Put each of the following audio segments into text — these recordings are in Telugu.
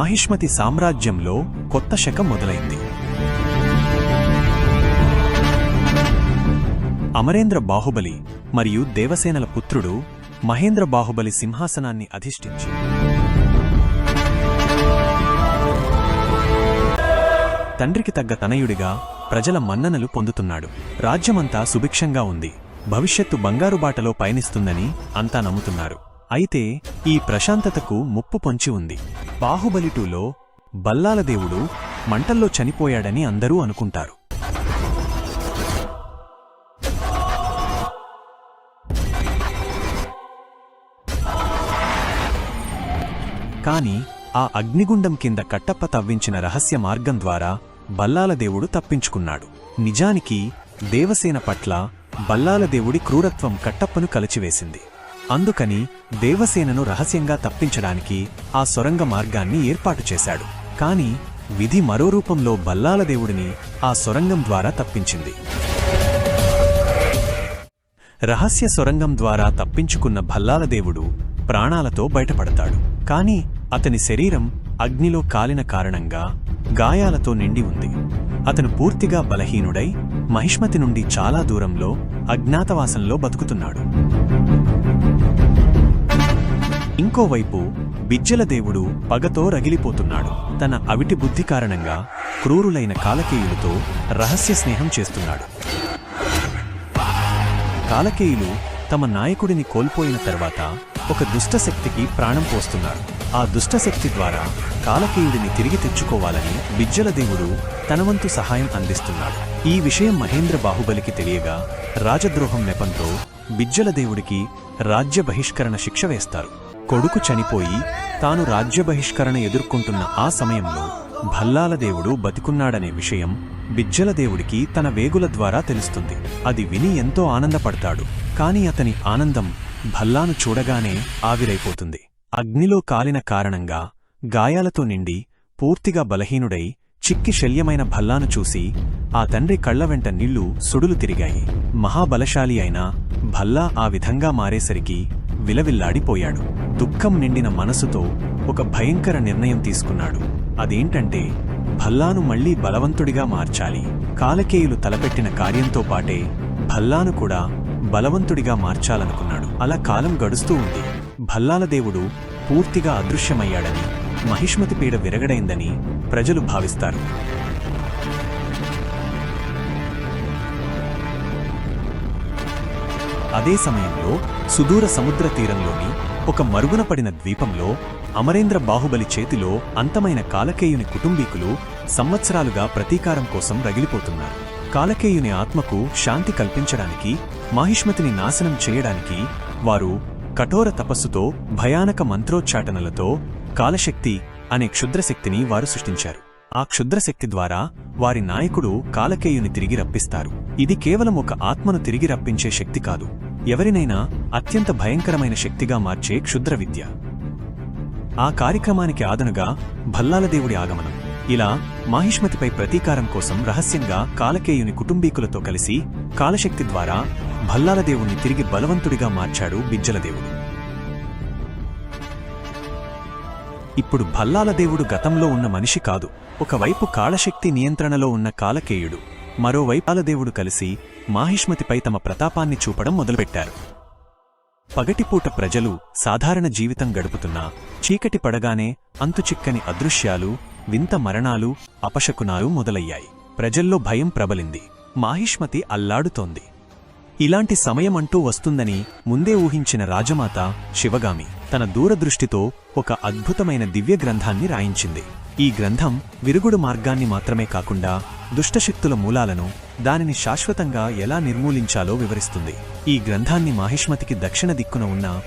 మాహిష్మతి సామ్రాజ్యంలో కొత్త శకం మొదలైంది. అమరేంద్ర బాహుబలి మరియు దేవసేనల పుత్రుడు మహేంద్ర బాహుబలి సింహాసనాన్ని అధిష్ఠించి తండ్రికి తగ్గ తనయుడిగా ప్రజల మన్ననలు పొందుతున్నాడు. రాజ్యమంతా సుభిక్షంగా ఉంది. భవిష్యత్తు బంగారు బాటలో పయనిస్తుందని అంతా నమ్ముతున్నారు. అయితే ఈ ప్రశాంతతకు ముప్పు పొంచి ఉంది. బాహుబలి టూలో బల్లాల దేవుడు మంటల్లో చనిపోయాడని అందరూ అనుకుంటారు. కాని ఆ అగ్నిగుండం కింద కట్టప్ప తవ్వించిన రహస్య మార్గం ద్వారా బల్లాల దేవుడు తప్పించుకున్నాడు. నిజానికి దేవసేన పట్ల బల్లాల దేవుడి క్రూరత్వం కట్టప్పను కలిచివేసింది. అందుకని దేవసేనను రహస్యంగా తప్పించడానికి ఆ సొరంగ మార్గాన్ని ఏర్పాటు చేశాడు. కాని విధి మరో రూపంలో బల్లాల దేవుడిని ఆ సొరంగం ద్వారా తప్పించింది. రహస్య సొరంగం ద్వారా తప్పించుకున్న భల్లాల దేవుడు ప్రాణాలతో బయటపడతాడు. కాని అతని శరీరం అగ్నిలో కాలిన కారణంగా గాయాలతో నిండి ఉంది. అతను పూర్తిగా బలహీనుడై మహిష్మతి నుండి చాలా దూరంలో అజ్ఞాతవాసంలో బతుకుతున్నాడు. ఇంకోవైపు బిజ్జల దేవుడు పగతో రగిలిపోతున్నాడు. తన అవిటి బుద్ధి కారణంగా క్రూరులైన కాలకేయులతో రహస్య స్నేహం చేస్తున్నాడు. కాలకేయులు తమ నాయకుడిని కోల్పోయిన తర్వాత ఒక దుష్టశక్తికి ప్రాణం పోస్తున్నారు ఆ దుష్టశక్తి ద్వారా కాలకేయుడిని తిరిగి తెచ్చుకోవాలని బిజ్జల దేవుడు తనవంతు సహాయం అందిస్తున్నాడు. ఈ విషయం మహేంద్ర బాహుబలికి తెలియగా రాజద్రోహం నెపంతో బిజ్జల దేవుడికి రాజ్య బహిష్కరణ శిక్ష వేస్తారు. కొడుకు చనిపోయి తాను రాజ్య బహిష్కరణ ఎదుర్కొంటున్న ఆ సమయంలో భల్లాల దేవుడు బతికున్నాడనే విషయం బిజ్జల దేవుడికి తన వేగుల ద్వారా తెలుస్తుంది. అది విని ఎంతో ఆనందపడతాడు. కాని అతని ఆనందం భల్లాను చూడగానే ఆవిరైపోతుంది. అగ్నిలో కాలిన కారణంగా గాయాలతో నిండి పూర్తిగా బలహీనుడై చిక్కి శల్యమైన భల్లాను చూసి ఆ తండ్రి కళ్ళ వెంట నీళ్ళు సుడులు తిరిగాయి. మహాబలశాలి అయిన భల్లా ఆ విధంగా మారేసరికి విలవిల్లాడిపోయాడు. దుఃఖం నిండిన మనసుతో ఒక భయంకర నిర్ణయం తీసుకున్నాడు. అదేంటంటే భల్లాను మళ్ళీ బలవంతుడిగా మార్చాలి. కాలకేయులు తలపెట్టిన కార్యంతో పాటే భల్లాను కూడా బలవంతుడిగా మార్చాలనుకున్నాడు. అలా కాలం గడుస్తూ ఉంది. భల్లాల దేవుడు పూర్తిగా అదృశ్యమయ్యాడని మహిష్మతి పీడ విరగడైందని ప్రజలు భావిస్తారు. అదే సమయంలో సుదూర సముద్ర తీరంలోని ఒక మరుగున పడిన ద్వీపంలో అమరేంద్ర బాహుబలి చేతిలో అంతమైన కాలకేయుని కుటుంబీకులు సంవత్సరాలుగా ప్రతీకారం కోసం రగిలిపోతున్నారు. కాలకేయుని ఆత్మకు శాంతి కల్పించడానికి మాహిష్మతిని నాశనం చేయడానికి వారు కఠోర తపస్సుతో భయానక మంత్రోచ్చాటనలతో కాలశక్తి అనే క్షుద్రశక్తిని వారు సృష్టించారు. ఆ క్షుద్రశక్తి ద్వారా వారి నాయకుడు కాలకేయుని తిరిగి రప్పిస్తారు. ఇది కేవలం ఒక ఆత్మను తిరిగి రప్పించే శక్తి కాదు. ఎవరినైనా అత్యంత భయంకరమైన శక్తిగా మార్చే క్షుద్ర విద్య. ఆ కార్యక్రమానికి ఆదనుగా భల్లాలదేవుడి ఆగమనం. ఇలా మాహిష్మతిపై ప్రతీకారం కోసం రహస్యంగా కాలకేయుని కుటుంబీకులతో కలిసి కాలశక్తి ద్వారా భల్లాలదేవుణ్ణి తిరిగి బలవంతుడిగా మార్చాడు బిజ్జలదేవుడు ఇప్పుడు భల్లాలదేవుడు గతంలో ఉన్న మనిషి కాదు. ఒకవైపు కాళశక్తి నియంత్రణలో ఉన్న కాలకేయుడు మరోవైపాల దేవుడు కలిసి మాహిష్మతిపై తమ ప్రతాపాన్ని చూపడం మొదలుపెట్టారు. పగటిపూట ప్రజలు సాధారణ జీవితం గడుపుతున్నా చీకటి పడగానే అంతుచిక్కని అదృశ్యాలు వింత మరణాలు అపశకునాలు మొదలయ్యాయి. ప్రజల్లో భయం ప్రబలింది. మాహిష్మతి అల్లాడుతోంది. ఇలాంటి సమయమంటూ వస్తుందని ముందే ఊహించిన రాజమాత శివగామి తన దూరదృష్టితో ఒక అద్భుతమైన దివ్య గ్రంథాన్ని రాయించింది. ఈ గ్రంథం విరుగుడు మార్గాన్ని మాత్రమే కాకుండా దుష్టశక్తుల మూలాలను దానిని శాశ్వతంగా ఎలా నిర్మూలించాలో వివరిస్తుంది. ఈ గ్రంథాన్ని మాహిష్మతికి దక్షిణ దిక్కున ఉన్న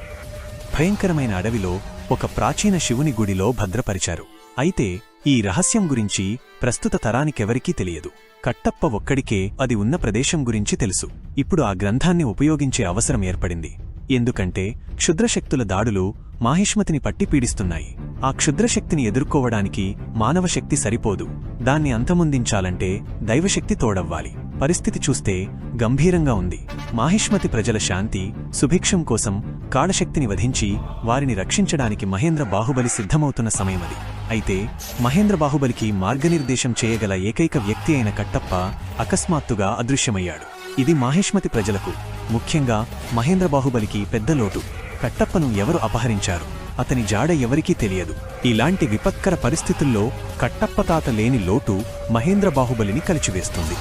భయంకరమైన అడవిలో ఒక ప్రాచీన శివుని గుడిలో భద్రపరిచారు. అయితే ఈ రహస్యం గురించి ప్రస్తుత తరానికెవరికీ తెలియదు. కట్టప్ప ఒక్కడికే అది ఉన్న ప్రదేశం గురించి తెలుసు. ఇప్పుడు ఆ గ్రంథాన్ని ఉపయోగించే అవసరం ఏర్పడింది. ఎందుకంటే క్షుద్రశక్తుల దాడులు మాహిష్మతిని పట్టి పీడిస్తున్నాయి. ఆ క్షుద్రశక్తిని ఎదుర్కోవడానికి మానవశక్తి సరిపోదు. దాన్ని అంతమొందించాలంటే దైవశక్తి తోడవ్వాలి. పరిస్థితి చూస్తే గంభీరంగా ఉంది. మాహిష్మతి ప్రజల శాంతి సుభిక్షం కోసం కాళశక్తిని వధించి వారిని రక్షించడానికి మహేంద్ర బాహుబలి సిద్ధమవుతున్న సమయమది. అయితే మహేంద్ర బాహుబలికి మార్గనిర్దేశం చేయగల ఏకైక వ్యక్తి అయిన కట్టప్ప అకస్మాత్తుగా అదృశ్యమయ్యాడు. ఇది మాహిష్మతి ప్రజలకు ముఖ్యంగా మహేంద్ర బాహుబలికి పెద్ద లోటు. కట్టప్పను ఎవరు అపహరించారు? అతని జాడ ఎవరికీ తెలియదు. ఇలాంటి విపత్కర పరిస్థితుల్లో కట్టప్ప తాత లేని లోటు మహేంద్ర బాహుబలిని కలిచివేస్తుంది.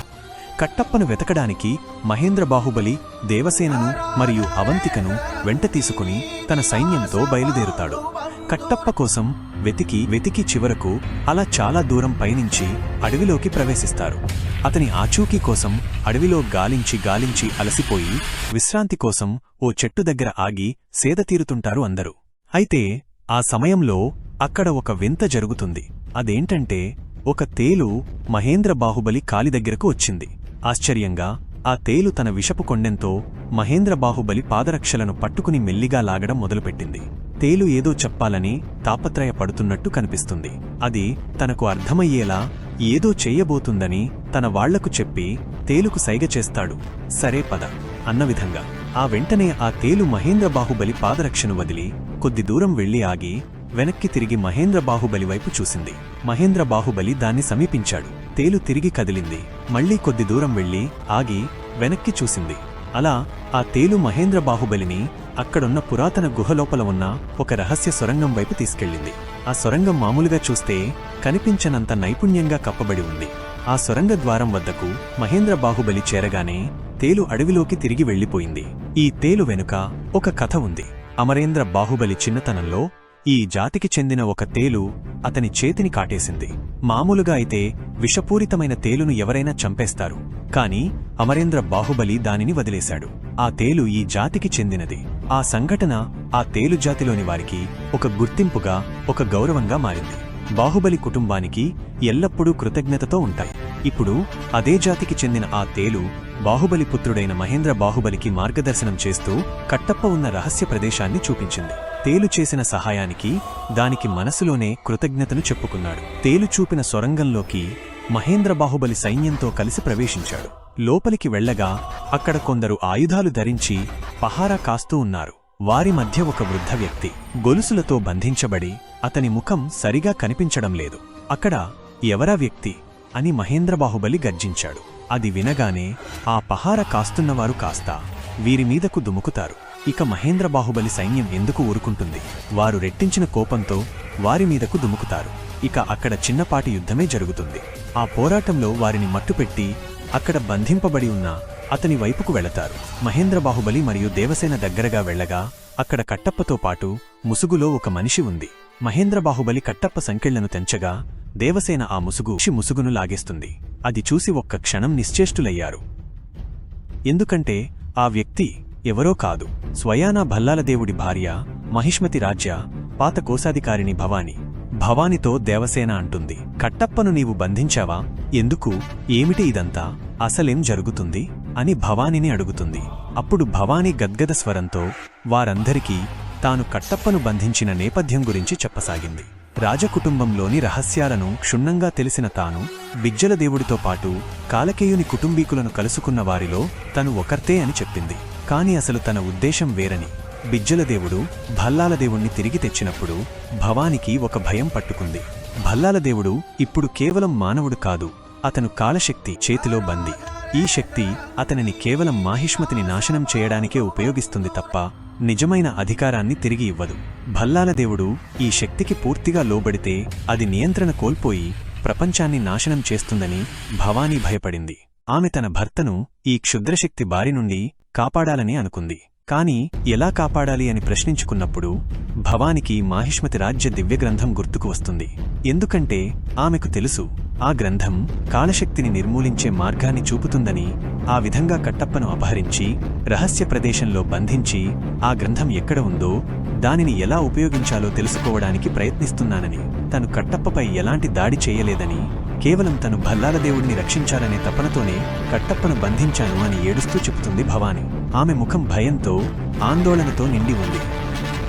కట్టప్పను వెతకడానికి మహేంద్ర బాహుబలి దేవసేనను మరియు అవంతికను వెంట తీసుకుని తన సైన్యంతో బయలుదేరుతాడు. కట్టప్ప కోసం వెతికి వెతికి చివరకు అలా చాలా దూరం పయనించి అడవిలోకి ప్రవేశిస్తారు. అతని ఆచూకీ కోసం అడవిలో గాలించి గాలించి అలసిపోయి విశ్రాంతి కోసం ఓ చెట్టు దగ్గర ఆగి సేద తీరుతుంటారు అందరూ. అయితే ఆ సమయంలో అక్కడ ఒక వింత జరుగుతుంది. అదేంటంటే ఒక తేలు మహేంద్ర బాహుబలి కాలి దగ్గరకు వచ్చింది. ఆశ్చర్యంగా ఆ తేలు తన విషపు కొండెంతో మహేంద్ర బాహుబలి పాదరక్షలను పట్టుకుని మెల్లిగా లాగడం మొదలుపెట్టింది. తేలు ఏదో చెప్పాలని తాపత్రయపడుతున్నట్టు కనిపిస్తుంది. అది తనకు అర్థమయ్యేలా ఏదో చెయ్యబోతుందని తన వాళ్ళకు చెప్పి తేలుకు సైగ చేస్తాడు. సరే పద అన్న విధంగా. ఆ వెంటనే ఆ తేలు మహేంద్ర బాహుబలి పాదరక్షను వదిలి కొద్ది దూరం వెళ్ళి ఆగి వెనక్కి తిరిగి మహేంద్ర బాహుబలి వైపు చూసింది. మహేంద్ర బాహుబలి దాన్ని సమీపించాడు. తేలు తిరిగి కదిలింది. మళ్ళీ కొద్ది దూరం వెళ్ళి ఆగి వెనక్కి చూసింది. అలా ఆ తేలు మహేంద్ర బాహుబలిని అక్కడున్న పురాతన గుహలోపల ఉన్న ఒక రహస్య సొరంగం వైపు తీసుకెళ్ళింది. ఆ సొరంగం మామూలుగా చూస్తే కనిపించనంత నైపుణ్యంగా కప్పబడి ఉంది. ఆ సొరంగ ద్వారం వద్దకు మహేంద్ర బాహుబలి చేరగానే తేలు అడవిలోకి తిరిగి వెళ్ళిపోయింది ఈ తేలు వెనుక ఒక కథ ఉంది. అమరేంద్ర బాహుబలి చిన్నతనంలో ఈ జాతికి చెందిన ఒక తేలు అతని చేతిని కాటేసింది. మామూలుగా అయితే విషపూరితమైన తేలును ఎవరైనా చంపేస్తారు. కాని అమరేంద్ర బాహుబలి దానిని వదిలేశాడు. ఆ తేలు ఈ జాతికి చెందినది. ఆ సంఘటన ఆ తేలు జాతిలోని వారికి ఒక గుర్తింపుగా ఒక గౌరవంగా మారింది. బాహుబలి కుటుంబానికి ఎల్లప్పుడూ కృతజ్ఞతతో ఉంటాయి. ఇప్పుడు అదే జాతికి చెందిన ఆ తేలు బాహుబలి పుత్రుడైన మహేంద్ర బాహుబలికి మార్గదర్శనం చేస్తూ కట్టప్ప ఉన్న రహస్య ప్రదేశాన్ని చూపించింది. తేలు చేసిన సహాయానికి దానికి మనసులోనే కృతజ్ఞతను చెప్పుకున్నాడు. తేలు చూపిన సొరంగంలోకి మహేంద్ర బాహుబలి సైన్యంతో కలిసి ప్రవేశించాడు. లోపలికి వెళ్ళగా అక్కడ కొందరు ఆయుధాలు ధరించి పహారా కాస్తూ ఉన్నారు. వారి మధ్య ఒక వృద్ధ వ్యక్తి గొలుసులతో బంధించబడి అతని ముఖం సరిగా కనిపించడం లేదు. అక్కడ ఎవరా వ్యక్తి అని మహేంద్ర బాహుబలి గర్జించాడు. అది వినగానే ఆ పహార కాస్తున్నవారు కాస్తా వీరి మీదకు దుముకుతారు. ఇక మహేంద్ర బాహుబలి సైన్యం ఎందుకు ఊరుకుంటుంది? వారు రెట్టించిన కోపంతో వారి మీదకు దుముకుతారు. ఇక అక్కడ చిన్నపాటి యుద్ధమే జరుగుతుంది. ఆ పోరాటంలో వారిని మట్టుపెట్టి అక్కడ బంధింపబడి ఉన్న అతని వైపుకు వెళతారు. మహేంద్ర బాహుబలి మరియు దేవసేన దగ్గరగా వెళ్ళగా అక్కడ కట్టప్పతో పాటు ముసుగులో ఒక మనిషి ఉంది. మహేంద్ర బాహుబలి కట్టప్ప సంకెళ్ళను తెంచగా దేవసేన ఆ ముసుగు ముసుగును లాగేస్తుంది. అది చూసి ఒక్క క్షణం నిశ్చేష్టులయ్యారు. ఎందుకంటే ఆ వ్యక్తి ఎవరో కాదు. స్వయానా భల్లాలదేవుడి భార్య మహిష్మతి రాజ్య పాత కోశాధికారిని భవాని. భవానితో దేవసేన అంటుంది. కట్టప్పను నీవు బంధించావా? ఎందుకు? ఏమిటి ఇదంతా? అసలేం జరుగుతుంది? అని భవానిని అడుగుతుంది. అప్పుడు భవాని గద్గద స్వరంతో వారందరికీ తాను కట్టప్పను బంధించిన నేపథ్యం గురించి చెప్పసాగింది. రాజకుటుంబంలోని రహస్యాలను క్షుణ్ణంగా తెలిసిన తాను బిజ్జల దేవుడితో పాటు కాలకేయుని కుటుంబీకులను కలుసుకున్న వారిలో తను ఒకర్తే అని చెప్పింది. కాని అసలు తన ఉద్దేశం వేరని. బిజ్జలదేవుడు దేవుడు భల్లాల దేవుణ్ణి తిరిగి తెచ్చినప్పుడు భవానికి ఒక భయం పట్టుకుంది. భల్లాల దేవుడు ఇప్పుడు కేవలం మానవుడు కాదు అతను కాలశక్తి చేతిలో బంది. ఈ శక్తి అతనిని కేవలం మాహిష్మతిని నాశనం చేయడానికే ఉపయోగిస్తుంది తప్ప నిజమైన అధికారాన్ని తిరిగి ఇవ్వదు. భల్లాల దేవుడు ఈ శక్తికి పూర్తిగా లోబడితే అది నియంత్రణ కోల్పోయి ప్రపంచాన్ని నాశనం చేస్తుందని భవానీ భయపడింది. ఆమె తన భర్తను ఈ క్షుద్రశక్తి బారి నుండి కాపాడాలని అనుకుంది. కాని ఎలా కాపాడాలి అని ప్రశ్నించుకున్నప్పుడు భవానికి మాహిష్మతి రాజ్య దివ్యగ్రంథం గుర్తుకు వస్తుంది. ఎందుకంటే ఆమెకు తెలుసు ఆ గ్రంథం కాలశక్తిని నిర్మూలించే మార్గాన్ని చూపుతుందని ఆ విధంగా కట్టప్పను అపహరించి రహస్య ప్రదేశంలో బంధించి ఆ గ్రంథం ఎక్కడ ఉందో దానిని ఎలా ఉపయోగించాలో తెలుసుకోవడానికి ప్రయత్నిస్తున్నానని తను కట్టప్పపై ఎలాంటి దాడి చేయలేదని కేవలం తను భల్లాల దేవుణ్ణి రక్షించాలనే తపనతోనే కట్టప్పను బంధించాను అని ఏడుస్తూ చెబుతుంది భవాని. ఆమె ముఖం భయంతో ఆందోళనతో నిండి ఉంది.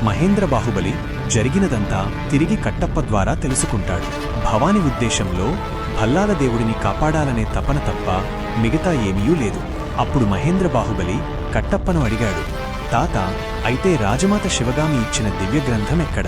మహేంద్ర బాహుబలి జరిగినదంతా తిరిగి కట్టప్ప ద్వారా తెలుసుకుంటాడు. భవాని ఉద్దేశంలో భల్లాల దేవుడిని కాపాడాలనే తపన తప్ప మిగతా ఏమీయూ లేదు. అప్పుడు మహేంద్ర బాహుబలి కట్టప్పను అడిగాడు. తాత అయితే రాజమాత శివగామి ఇచ్చిన దివ్య గ్రంథం ఎక్కడ?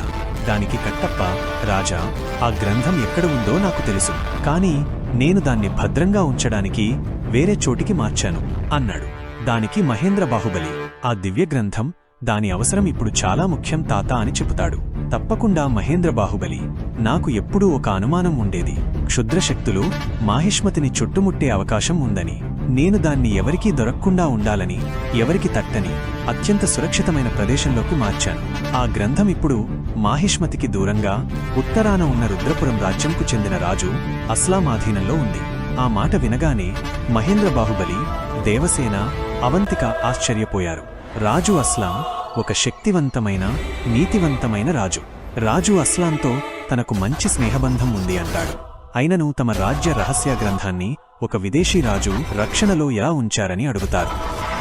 దానికి కట్టప్ప రాజా ఆ గ్రంథం ఎక్కడ ఉందో నాకు తెలుసు. కాని నేను దాన్ని భద్రంగా ఉంచడానికి వేరే చోటికి మార్చాను అన్నాడు. దానికి మహేంద్ర బాహుబలి. ఆ దివ్య గ్రంథం దాని అవసరం ఇప్పుడు చాలా ముఖ్యం తాత అని చెబుతాడు. తప్పకుండా మహేంద్ర బాహుబలి. నాకు ఎప్పుడూ ఒక అనుమానం ఉండేది. క్షుద్రశక్తులు మాహిష్మతిని చుట్టుముట్టే అవకాశం ఉందని. నేను దాన్ని ఎవరికీ దొరక్కుండా ఉండాలని ఎవరికి తట్టని అత్యంత సురక్షితమైన ప్రదేశంలోకి మార్చాను. ఆ గ్రంథం ఇప్పుడు మాహిష్మతికి దూరంగా ఉత్తరాన ఉన్న రుద్రపురం రాజ్యంకు చెందిన రాజు అస్లాం ఆధీనంలో ఉంది. ఆ మాట వినగానే మహేంద్ర బాహుబలి దేవసేన అవంతిక ఆశ్చర్యపోయారు. రాజు అస్లాం ఒక శక్తివంతమైన నీతివంతమైన రాజు. రాజు అస్లాంతో తనకు మంచి స్నేహబంధం ఉంది అంటాడు. అయినను తమ రాజ్య రహస్య గ్రంథాన్ని ఒక విదేశీ రాజు రక్షణలో ఎలా ఉంచారని అడుగుతారు.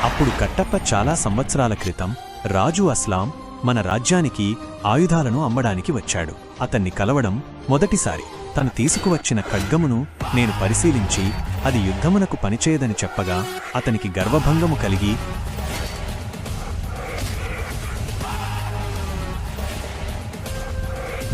అప్పుడు కట్టప్ప చాలా సంవత్సరాల క్రితం రాజు అస్లాం మన రాజ్యానికి ఆయుధాలను అమ్మడానికి వచ్చాడు. అతన్ని కలవడం మొదటిసారి. తను తీసుకువచ్చిన ఖడ్గమును నేను పరిశీలించి అది యుద్ధమునకు పనిచేయదని చెప్పగా అతనికి గర్వభంగము కలిగి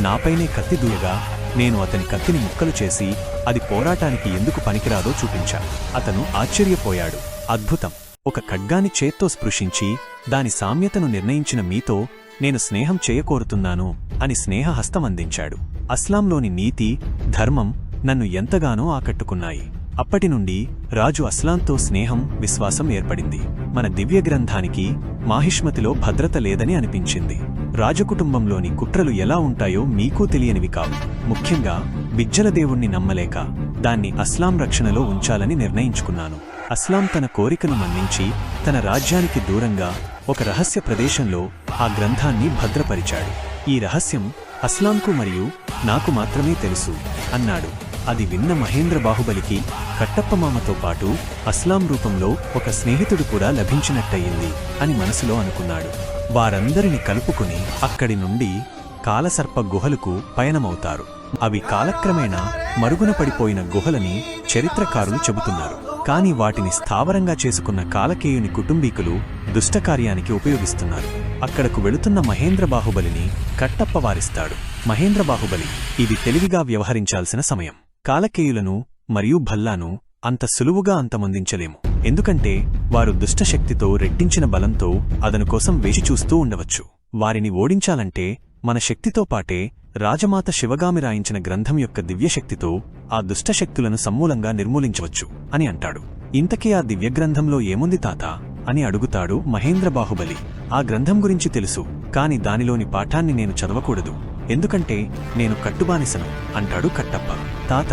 నాపైనే కత్తి దూయగా నేను అతని కత్తిని ముక్కలు చేసి అది పోరాటానికి ఎందుకు పనికిరాదో చూపించా అతను ఆశ్చర్యపోయాడు. అద్భుతం! ఒక ఖడ్గాని చేత్తో స్పృశించి దాని సామ్యతను నిర్ణయించిన మీతో నేను స్నేహం చేయకోరుతున్నాను అని స్నేహహస్తం అందించాడు. అస్లాంలోని నీతి ధర్మం నన్ను ఎంతగానో ఆకట్టుకున్నాయి. అప్పటి నుండి రాజు అస్లాంతో స్నేహం విశ్వాసం ఏర్పడింది. మన దివ్య గ్రంథానికి మాహిష్మతిలో భద్రత లేదని అనిపించింది. రాజకుటుంబంలోని కుట్రలు ఎలా ఉంటాయో మీకూ తెలియనివి కావు. ముఖ్యంగా బిజ్జల దేవుణ్ణి నమ్మలేక దాన్ని అస్లాం రక్షణలో ఉంచాలని నిర్ణయించుకున్నాను. అస్లాం తన కోరికను మన్నించి తన రాజ్యానికి దూరంగా ఒక రహస్య ప్రదేశంలో ఆ గ్రంథాన్ని భద్రపరిచాడు. ఈ రహస్యం అస్లాంకు మరియు నాకు మాత్రమే తెలుసు అన్నాడు. అది విన్న మహేంద్ర బాహుబలికి కట్టప్ప మామతో పాటు అస్లాం రూపంలో ఒక స్నేహితుడు కూడా లభించినట్టయింది అని మనసులో అనుకున్నాడు. వారందరిని కలుపుకుని అక్కడి నుండి కాలసర్ప గుహలకు పయనమవుతారు. అవి కాలక్రమేణా మరుగున పడిపోయిన గుహలని చరిత్రకారులు చెబుతున్నారు. కాని వాటిని స్థావరంగా చేసుకున్న కాలకేయుని కుటుంబీకులు దుష్టకార్యానికి ఉపయోగిస్తున్నారు. అక్కడకు వెళుతున్న మహేంద్ర బాహుబలిని కట్టప్ప వారిస్తాడు. మహేంద్ర బాహుబలి ఇది తెలివిగా వ్యవహరించాల్సిన సమయం. కాలకేయులను మరియు భల్లాను అంత సులువుగా అంతమొందించలేము. ఎందుకంటే వారు దుష్టశక్తితో రెట్టించిన బలంతో అదనుకోసం వేచి చూస్తూ ఉండవచ్చు. వారిని ఓడించాలంటే మన శక్తితో పాటే రాజమాత శివగామి రాయించిన గ్రంథం యొక్క దివ్యశక్తితో ఆ దుష్టశక్తులను సమూలంగా నిర్మూలించవచ్చు అని అంటాడు. ఇంతకీ ఆ దివ్యగ్రంథంలో ఏముంది తాత? అని అడుగుతాడు మహేంద్ర బాహుబలి ఆ గ్రంథం గురించి తెలుసు కాని దానిలోని పాఠాన్ని నేను చదవకూడదు. ఎందుకంటే నేను కట్టుబానిసను అంటాడు కట్టప్ప. తాత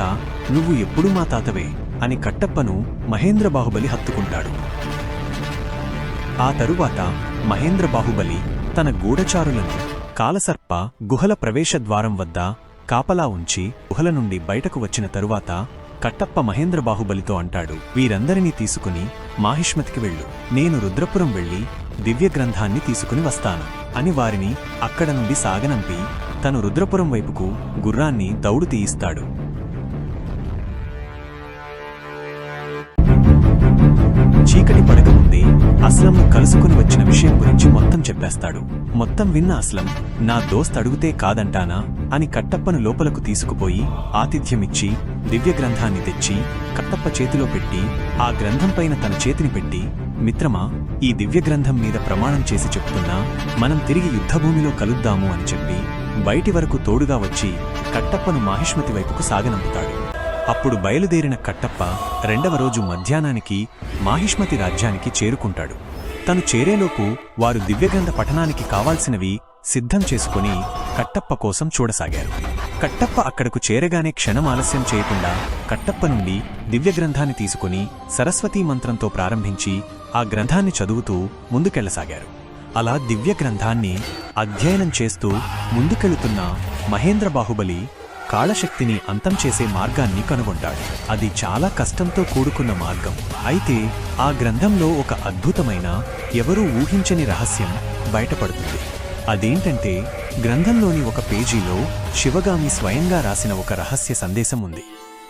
నువ్వు ఎప్పుడూ మా తాతవే అని కట్టప్పను మహేంద్ర బాహుబలి హత్తుకుంటాడు. ఆ తరువాత మహేంద్ర బాహుబలి తన గూఢచారులను కాలసర్ప గుహల ప్రవేశద్వారం వద్ద కాపలా ఉంచి గుహల నుండి బయటకు వచ్చిన తరువాత కట్టప్ప మహేంద్ర బాహుబలితో అంటాడు వీరందరినీ తీసుకుని మాహిష్మతికి వెళ్ళు. నేను రుద్రపురం వెళ్ళి దివ్య గ్రంథాన్ని తీసుకుని వస్తాను అని వారిని అక్కడ నుండి సాగనంపి తను రుద్రపురం వైపుకు గుర్రాన్ని దౌడు తీయిస్తాడు. చీకటి పడకముందే అస్లంను కలుసుకుని వచ్చిన విషయం గురించి మొత్తం చెప్పేస్తాడు. మొత్తం విన్న అస్లం నా దోస్త్ అడుగుతే కాదంటానా అని కట్టప్పను లోపలకు తీసుకుపోయి ఆతిథ్యమిచ్చి దివ్య గ్రంథాన్ని తెచ్చి కట్టప్ప చేతిలో పెట్టి ఆ గ్రంథంపైన తన చేతిని పెట్టి మిత్రమా ఈ దివ్య గ్రంథం మీద ప్రమాణం చేసి చెప్తున్నా మనం తిరిగి యుద్ధభూమిలో కలుద్దాము అని చెప్పి బయటి వరకు తోడుగా వచ్చి కట్టప్పను మాహిష్మతి వైపుకు సాగనంపుతాడు. అప్పుడు బయలుదేరిన కట్టప్ప రెండవ రోజు మధ్యాహ్నానికి మాహిష్మతి రాజ్యానికి చేరుకుంటాడు. తను చేరేలోపు వారు దివ్యగంధ పఠనానికి కావాల్సినవి సిద్ధం చేసుకుని కట్టప్ప కోసం చూడసాగారు. కట్టప్ప అక్కడకు చేరగానే క్షణం ఆలస్యం చేయకుండా కట్టప్ప నుండి దివ్యగ్రంథాన్ని తీసుకుని సరస్వతీ మంత్రంతో ప్రారంభించి ఆ గ్రంథాన్ని చదువుతూ ముందుకెళ్ళసాగారు. అలా దివ్య గ్రంథాన్ని అధ్యయనం చేస్తూ ముందుకెళుతున్న మహేంద్ర బాహుబలి కాళశక్తిని అంతం చేసే మార్గాన్ని కనుగొంటాడు. అది చాలా కష్టంతో కూడుకున్న మార్గం. అయితే ఆ గ్రంథంలో ఒక అద్భుతమైన ఎవరూ ఊహించని రహస్యం బయటపడుతుంది. అదేంటంటే గ్రంథంలోని ఒక పేజీలో శివగామి స్వయంగా రాసిన ఒక రహస్య సందేశం ఉంది.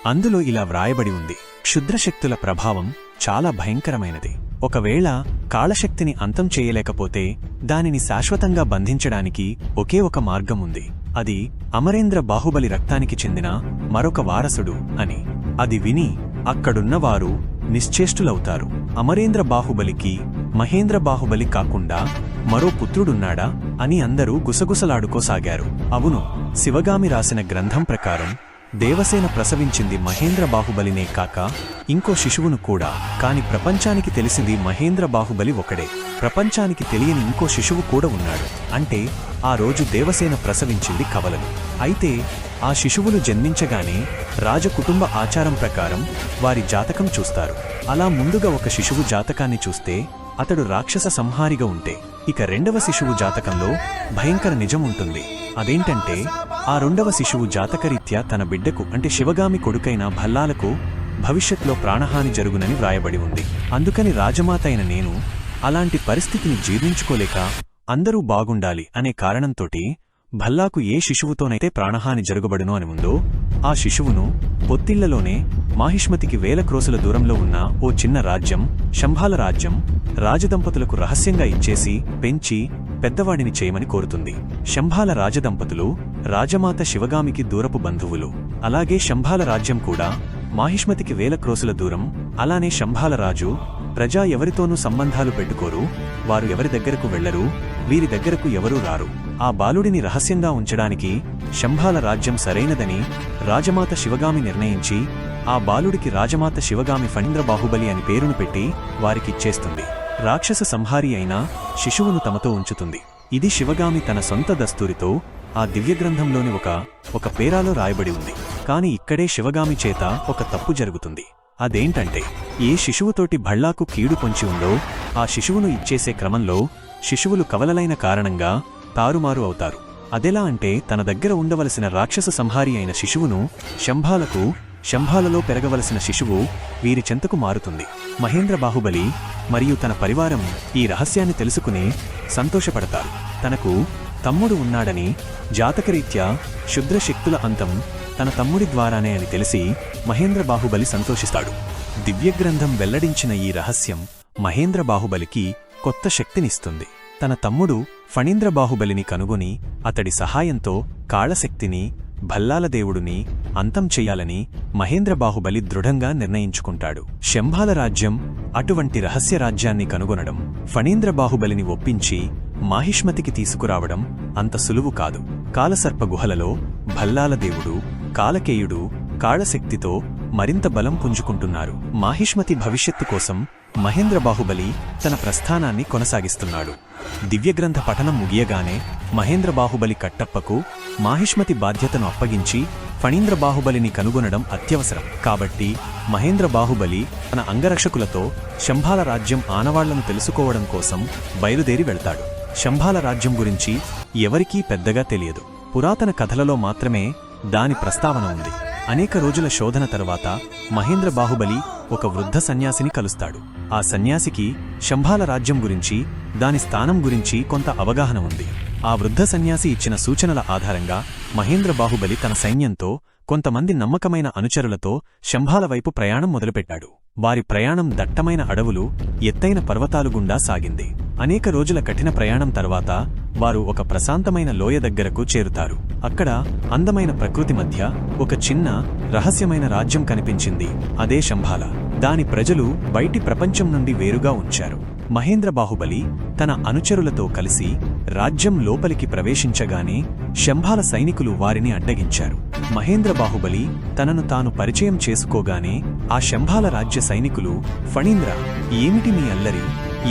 అందులో ఇలా వ్రాయబడి ఉంది. క్షుద్రశక్తుల ప్రభావం చాలా భయంకరమైనది. ఒకవేళ కాళశక్తిని అంతం చేయలేకపోతే దానిని శాశ్వతంగా బంధించడానికి ఒకే ఒక మార్గం ఉంది అది అమరేంద్ర బాహుబలి రక్తానికి చెందిన మరొక వారసుడు అని. అది విని అక్కడున్నవారు నిశ్చేష్టులవుతారు. అమరేంద్ర బాహుబలికి మహేంద్ర బాహుబలి కాకుండా మరో పుత్రుడున్నాడా అని అందరూ గుసగుసలాడుకోసాగారు. అవును శివగామి రాసిన గ్రంథం ప్రకారం దేవసేన ప్రసవించింది మహేంద్ర బాహుబలినే కాక ఇంకో శిశువును కూడా. కాని ప్రపంచానికి తెలిసింది మహేంద్ర బాహుబలి ఒకడే. ప్రపంచానికి తెలియని ఇంకో శిశువు కూడా ఉన్నాడు. అంటే ఆ రోజు దేవసేన ప్రసవించింది కవలలు. అయితే ఆ శిశువులు జన్మించగానే రాజకుటుంబ ఆచారం ప్రకారం వారి జాతకం చూస్తారు. అలా ముందుగా ఒక శిశువు జాతకాన్ని చూస్తే అతడు రాక్షస సంహారిగా ఉంటే ఇక రెండవ శిశువు జాతకంలో భయంకర నిజం ఉంటుంది అదేంటంటే ఆ రెండవ శిశువు జాతకరీత్యా తన బిడ్డకు అంటే శివగామి కొడుకైన భల్లాలకు భవిష్యత్లో ప్రాణహాని జరుగునని వ్రాయబడి ఉంది. అందుకని రాజమాత అయిన నేను అలాంటి పరిస్థితిని జీర్ణించుకోలేక అందరూ బాగుండాలి అనే కారణంతోటి భల్లాకు ఏ శిశువుతోనైతే ప్రాణహాని జరగబడును అని ఉందో ఆ శిశువును పొత్తిళ్ళలోనే మాహిష్మతికి వేల క్రోసుల దూరంలో ఉన్న ఓ చిన్న రాజ్యం శంభాల రాజ్యం రాజదంపతులకు రహస్యంగా ఇచ్చేసి పెంచి పెద్దవాడిని చేయమని కోరుతుంది. శంభాల రాజదంపతులు రాజమాత శివగామికి దూరపు బంధువులు. అలాగే శంభాల రాజ్యం కూడా మాహిష్మతికి వేల క్రోసుల దూరం అలానే శంభాల రాజు ప్రజా ఎవరితోనూ సంబంధాలు పెట్టుకోరు వారు ఎవరి దగ్గరకు వెళ్ళరు వీరి దగ్గరకు ఎవరూ రారు. ఆ బాలుడిని రహస్యంగా ఉంచడానికి శంభాల రాజ్యం సరైనదని రాజమాత శివగామి నిర్ణయించి ఆ బాలుడికి రాజమాత శివగామి ఫణీంద్ర బాహుబలి అని పేరును పెట్టి వారికిచ్చేస్తుంది. రాక్షస సంహారి అయిన శిశువును తమతో ఉంచుతుంది. ఇది శివగామి తన సొంత దస్తూరితో ఆ దివ్యగ్రంథంలోని ఒక ఒక పేరాలో రాయబడి ఉంది. కాని ఇక్కడే శివగామి చేత ఒక తప్పు జరుగుతుంది. అదేంటంటే ఏ శిశువుతోటి భళ్ళాకు కీడు పొంచి ఉందో ఆ శిశువును ఇచ్చేసే క్రమంలో శిశువులు కవలలైన కారణంగా తారుమారు అవుతారు. అదెలా అంటే తన దగ్గర ఉండవలసిన రాక్షస సంహారి అయిన శిశువును శంభాలకు శంభాలలో పెరగవలసిన శిశువు వీరి చెంతకు మారుతుంది. మహేంద్ర బాహుబలి మరియు తన పరివారం ఈ రహస్యాన్ని తెలుసుకుని సంతోషపడతారు. తనకు తమ్ముడు ఉన్నాడని జాతకరీత్యా శుద్రశక్తుల అంతం తన తమ్ముడి ద్వారానే అని తెలిసి మహేంద్ర బాహుబలి సంతోషిస్తాడు. దివ్యగ్రంథం వెల్లడించిన ఈ రహస్యం మహేంద్ర బాహుబలికి కొత్త శక్తినిస్తుంది. తన తమ్ముడు ఫణీంద్ర బాహుబలిని కనుగొని అతడి సహాయంతో కాళశక్తిని భల్లాలదేవుడిని అంతం చెయ్యాలని మహేంద్ర బాహుబలి దృఢంగా నిర్ణయించుకుంటాడు. శంభాల రాజ్యం అటువంటి రహస్య రాజ్యాన్ని కనుగొనడం ఫణీంద్ర బాహుబలిని ఒప్పించి మాహిష్మతికి తీసుకురావడం అంత సులువు కాదు. కాలసర్ప గుహలలో భల్లాల దేవుడు కాలకేయుడు కాళశక్తితో మరింత బలం పుంజుకుంటున్నారు. మాహిష్మతి భవిష్యత్తు కోసం మహేంద్ర బాహుబలి తన ప్రస్థానాన్ని కొనసాగిస్తున్నాడు. దివ్యగ్రంథ పఠనం ముగియగానే మహేంద్ర బాహుబలి కట్టప్పకు మాహిష్మతి బాధ్యతను అప్పగించి ఫణీంద్ర బాహుబలిని కనుగొనడం అత్యవసరం. కాబట్టి మహేంద్ర బాహుబలి తన అంగరక్షకులతో శంభాల రాజ్యం ఆనవాళ్ళను తెలుసుకోవడం కోసం బయలుదేరి వెళ్తాడు. శంభాల రాజ్యం గురించి ఎవరికీ పెద్దగా తెలియదు. పురాతన కథలలో మాత్రమే దాని ప్రస్తావన ఉంది. అనేక రోజుల శోధన తరువాత మహేంద్ర బాహుబలి ఒక వృద్ధ సన్యాసిని కలుస్తాడు. ఆ సన్యాసికి శంభాల రాజ్యం గురించి దాని స్థానం గురించి కొంత అవగాహన ఉంది. ఆ వృద్ధ సన్యాసి ఇచ్చిన సూచనల ఆధారంగా మహేంద్ర బాహుబలి తన సైన్యంతో కొంతమంది నమ్మకమైన అనుచరులతో శంభాల వైపు ప్రయాణం మొదలుపెట్టాడు. వారి ప్రయాణం దట్టమైన అడవులు ఎత్తైన పర్వతాలు గుండా సాగింది. అనేక రోజుల కఠిన ప్రయాణం తర్వాత వారు ఒక ప్రశాంతమైన లోయ దగ్గరకు చేరుతారు. అక్కడ అందమైన ప్రకృతి మధ్య ఒక చిన్న రహస్యమైన రాజ్యం కనిపించింది. అదే శంభాల. దాని ప్రజలు బయటి ప్రపంచం నుండి వేరుగా ఉంచారు. మహేంద్ర బాహుబలి తన అనుచరులతో కలిసి రాజ్యం లోపలికి ప్రవేశించగానే శంభాల సైనికులు వారిని అడ్డగించారు. మహేంద్ర బాహుబలి తనను తాను పరిచయం చేసుకోగానే ఆ శంభాల రాజ్య సైనికులు ఫణీంద్ర ఏమిటి మీ అల్లరి?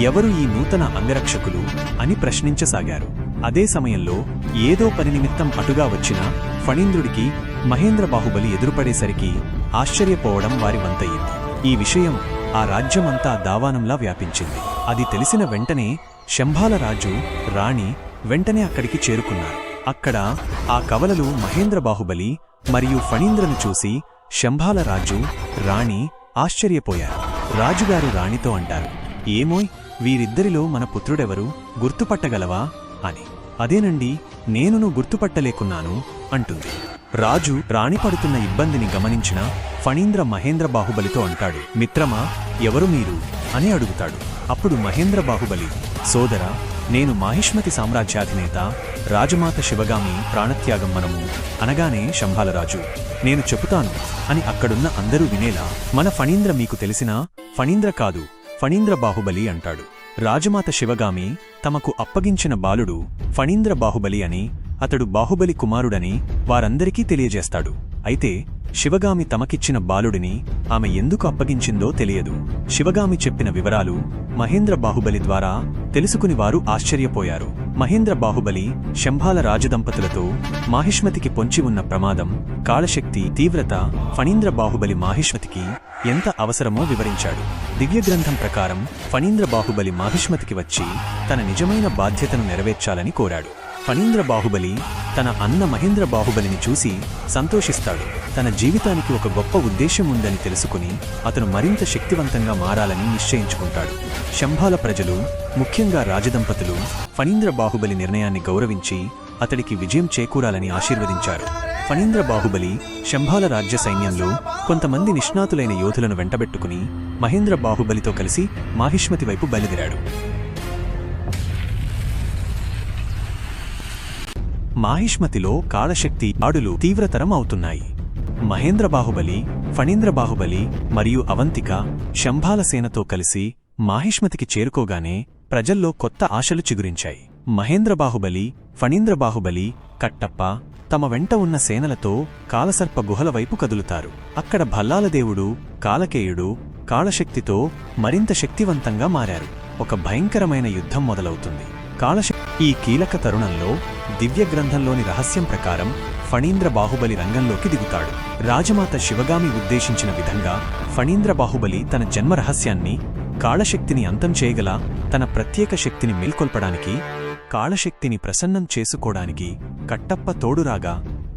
ఎవరు ఈ నూతన అంగరక్షకులు? అని ప్రశ్నించసాగారు. అదే సమయంలో ఏదో పని నిమిత్తం అటుగా వచ్చిన ఫణీంద్రుడికి మహేంద్ర బాహుబలి ఎదురుపడేసరికి ఆశ్చర్యపోవడం వారి వంతయింది ఈ విషయం ఆ రాజ్యమంతా దావానంలా వ్యాపించింది. అది తెలిసిన వెంటనే శంభాల రాజు రాణి వెంటనే అక్కడికి చేరుకున్నారు. అక్కడ ఆ కవలలు మహేంద్ర బాహుబలి మరియు ఫణీంద్రను చూసి శంభాల రాజు రాణి ఆశ్చర్యపోయారు. రాజుగారు రాణితో అంటారు ఏమోయ్ వీరిద్దరిలో మన పుత్రుడెవరు? గుర్తుపట్టగలవా? అని. అదేనండి నేనును గుర్తుపట్టలేకున్నాను అంటుంది. రాజు రాణి పడుతున్న ఇబ్బందిని గమనించిన ఫణీంద్ర మహేంద్ర బాహుబలితో అంటాడు మిత్రమా ఎవరు మీరు? అని అడుగుతాడు. అప్పుడు మహేంద్ర బాహుబలి సోదర నేను మాహిష్మతి సామ్రాజ్యాధినేత రాజమాత శివగామి ప్రాణత్యాగం మనము అనగానే శంభాలరాజు నేను చెబుతాను అని అక్కడున్న అందరూ వినేలా మన ఫణీంద్ర మీకు తెలిసినా ఫణీంద్ర కాదు ఫణీంద్ర బాహుబలి అంటాడు. రాజమాత శివగామి తమకు అప్పగించిన బాలుడు ఫణీంద్ర బాహుబలి అని అతడు బాహుబలి కుమారుడని వారందరికీ తెలియజేస్తాడు. అయితే శివగామి తమకిచ్చిన బాలుడిని ఆమె ఎందుకు అప్పగించిందో తెలియదు. శివగామి చెప్పిన వివరాలు మహేంద్ర బాహుబలి ద్వారా తెలుసుకుని వారు ఆశ్చర్యపోయారు. మహేంద్ర బాహుబలి శంభాల రాజదంపతులతో మాహిష్మతికి పొంచి ఉన్న ప్రమాదం కాళశక్తి తీవ్రత ఫణీంద్ర బాహుబలి మాహిష్మతికి ఎంత అవసరమో వివరించాడు. దివ్యగ్రంథం ప్రకారం ఫణీంద్ర బాహుబలి మాహిష్మతికి వచ్చి తన నిజమైన బాధ్యతను నెరవేర్చాలని కోరాడు. ఫణీంద్ర బాహుబలి తన అన్న మహేంద్ర బాహుబలిని చూసి సంతోషిస్తాడు. తన జీవితానికి ఒక గొప్ప ఉద్దేశం ఉందని తెలుసుకుని అతను మరింత శక్తివంతంగా మారాలని నిశ్చయించుకుంటాడు. శంభాల ప్రజలు ముఖ్యంగా రాజదంపతులు ఫణీంద్ర బాహుబలి నిర్ణయాన్ని గౌరవించి అతడికి విజయం చేకూరాలని ఆశీర్వదించారు. ఫణీంద్ర బాహుబలి శంభాల రాజ్య సైన్యంలో కొంతమంది నిష్ణాతులైన యోధులను వెంటబెట్టుకుని మహేంద్ర బాహుబలితో కలిసి మాహిష్మతి వైపు బయలుదేరాడు. మాహిష్మతిలో కాళశక్తి ఆడులు తీవ్రతరం అవుతున్నాయి. మహేంద్ర బాహుబలి ఫణీంద్ర బాహుబలి మరియు అవంతిక శంభాల సేనతో కలిసి మాహిష్మతికి చేరుకోగానే ప్రజల్లో కొత్త ఆశలు చిగురించాయి. మహేంద్ర బాహుబలి ఫణీంద్ర బాహుబలి కట్టప్ప తమ వెంట ఉన్న సేనలతో కాలసర్ప గుహల వైపు కదులుతారు. అక్కడ భల్లాలదేవుడు కాలకేయుడు కాళశక్తితో మరింత శక్తివంతంగా మారారు. ఒక భయంకరమైన యుద్ధం మొదలవుతుంది. కాళశక్తి ఈ కీలక తరుణంలో దివ్య గ్రంథంలోని రహస్యం ప్రకారం ఫణీంద్ర బాహుబలి రంగంలోకి దిగుతాడు. రాజమాత శివగామి ఉద్దేశించిన విధంగా ఫణీంద్ర బాహుబలి తన జన్మ రహస్యాన్ని కాళశక్తిని అంతం చేయగల తన ప్రత్యేక శక్తిని మేల్కొల్పడానికి కాళశక్తిని ప్రసన్నం చేసుకోడానికి కట్టప్ప తోడురాగా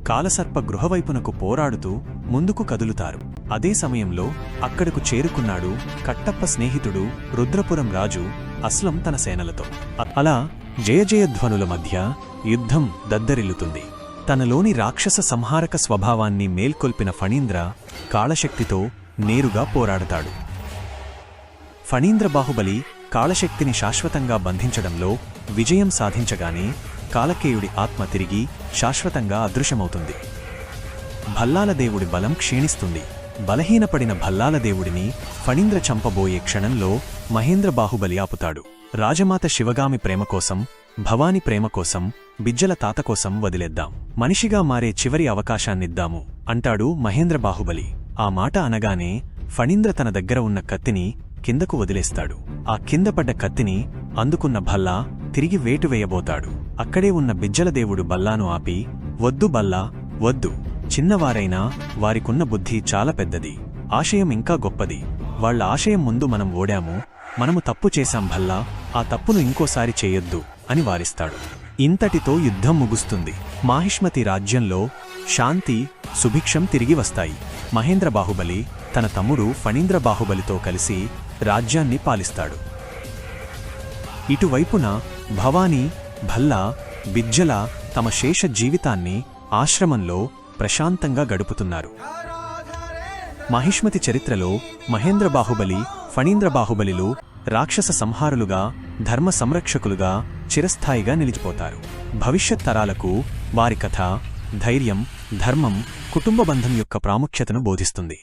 కాలసర్ప గృహవైపునకు పోరాడుతూ ముందుకు కదులుతారు. అదే సమయంలో అక్కడకు చేరుకున్నాడు కట్టప్ప స్నేహితుడు రుద్రపురం రాజు అస్లం తన సేనలతో. అలా జయజయధ్వనుల మధ్య యుద్ధం దద్దరిల్లుతుంది. తనలోని రాక్షస సంహారక స్వభావాన్ని మేల్కొల్పిన ఫణీంద్ర కాళశక్తితో నేరుగా పోరాడతాడు. ఫణీంద్ర బాహుబలి కాళశక్తిని శాశ్వతంగా బంధించడంలో విజయం సాధించగానే కాలకేయుడి ఆత్మ తిరిగి శాశ్వతంగా అదృశ్యమవుతుంది. భల్లాలదేవుడి బలం క్షీణిస్తుంది. బలహీనపడిన భల్లాలదేవుడిని ఫణీంద్ర చంపబోయే క్షణంలో మహేంద్ర బాహుబలి ఆపుతాడు. రాజమాత శివగామి ప్రేమ కోసం భవాని ప్రేమ కోసం బిజ్జల తాత కోసం వదిలేద్దాం. మనిషిగా మారే చివరి అవకాశాన్నిద్దాము అంటాడు మహేంద్ర బాహుబలి. ఆ మాట అనగానే ఫణీంద్ర తన దగ్గర ఉన్న కత్తిని కిందకు వదిలేస్తాడు. ఆ కిందపడ్డ కత్తిని అందుకున్న భల్లా తిరిగి వేటు వేయబోతాడు. అక్కడే ఉన్న బిజ్జల దేవుడు బల్లాను ఆపి వద్దు బల్లా వద్దు. చిన్నవారైనా వారికున్న బుద్ధి చాలా పెద్దది. ఆశయం ఇంకా గొప్పది. వాళ్ళ ఆశయం ముందు మనం ఓడాము. మనము తప్పు చేశాం భల్లా ఆ తప్పును ఇంకోసారి చేయొద్దు అని వారిస్తాడు. ఇంతటితో యుద్ధం ముగుస్తుంది. మాహిష్మతి రాజ్యంలో శాంతి సుభిక్షం తిరిగి వస్తాయి. మహేంద్ర బాహుబలి తన తమ్ముడు ఫణీంద్ర బాహుబలితో కలిసి రాజ్యాన్ని పాలిస్తాడు. ఇటువైపున భవానీ భల్లా బిజ్జల తమ శేష జీవితాన్ని ఆశ్రమంలో ప్రశాంతంగా గడుపుతున్నారు. మహిష్మతి చరిత్రలో మహేంద్ర బాహుబలి ఫణీంద్ర బాహుబలిలు రాక్షస సంహారులుగా ధర్మ సంరక్షకులుగా చిరస్థాయిగా నిలిచిపోతారు. భవిష్యత్ తరాలకు వారి కథ ధైర్యం ధర్మం కుటుంబ బంధం యొక్క ప్రాముఖ్యతను బోధిస్తుంది.